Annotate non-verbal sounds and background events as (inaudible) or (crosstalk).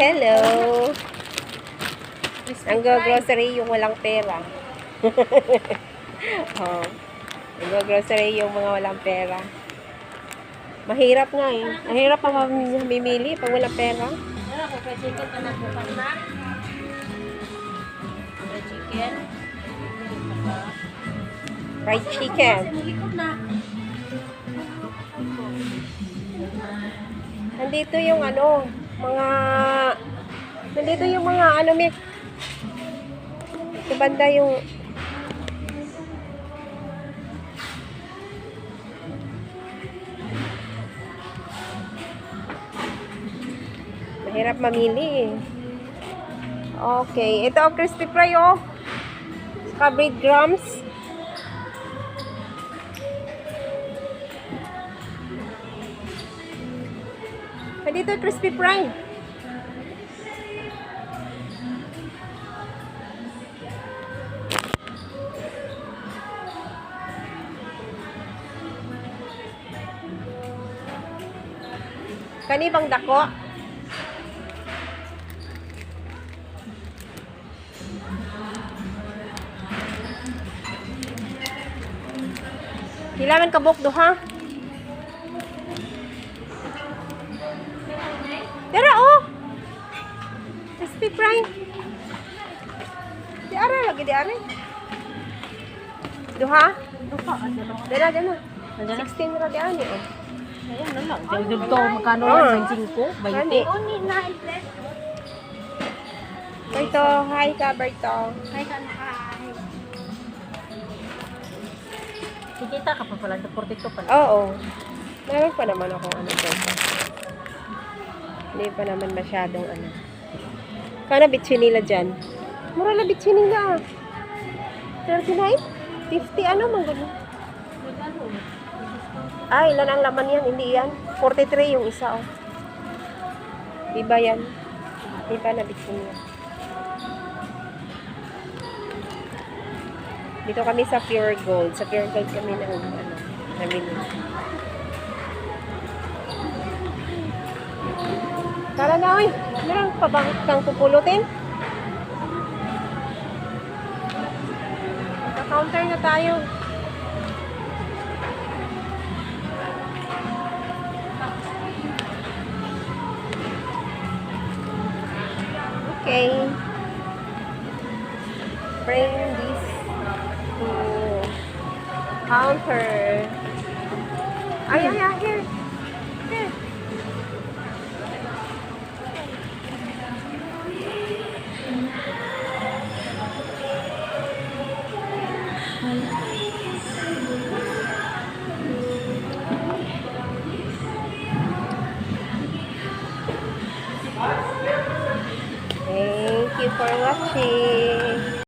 hello. Ang grocery yung walang pera. (laughs) oh. Ang grocery yung mga walang pera. Mahirap nga eh. Mahirap pa mamimili pag walang pera. Chicken ka na chicken. Fried chicken. Nandito yung ano, mga nandito yung mga ano may sa banda yung Mahirap mamili eh. Okay, ito crispy fry oh. Saka breadcrumbs. Nandito yung crispy fry. Kani bang dako? Kailangan kabok do ha? Dara oh. Crispy fry. Di ara lagi di ara. Duha? Duha? Dara dara. Nandiyan na. 16 ra di ani oh. Ayan na lang. Diyan to, magkano yan? 25? Gani. 20? Oni na, Iblet. Berto, hi ka Berto. Hi, ka na, hi. Kikita ka pa pala, 42 pala. Oo. Meron pa naman ako ano dito. Hindi pa naman masyadong ano. Kana bitsin nila dyan. Mura na bitsin nila. 39? 50 ano man ganun. Ay, ilan ang laman yan? Hindi yan. 43 yung isa oh. Iba yan. Iba na bitsin niya. Dito kami sa Pure Gold. Sa Pure Gold kami ng ano, namili. Tara na, oy. Meron pa ba kang pupulutin? Naka-counter na tayo. Okay. Bring this to counter. For watching.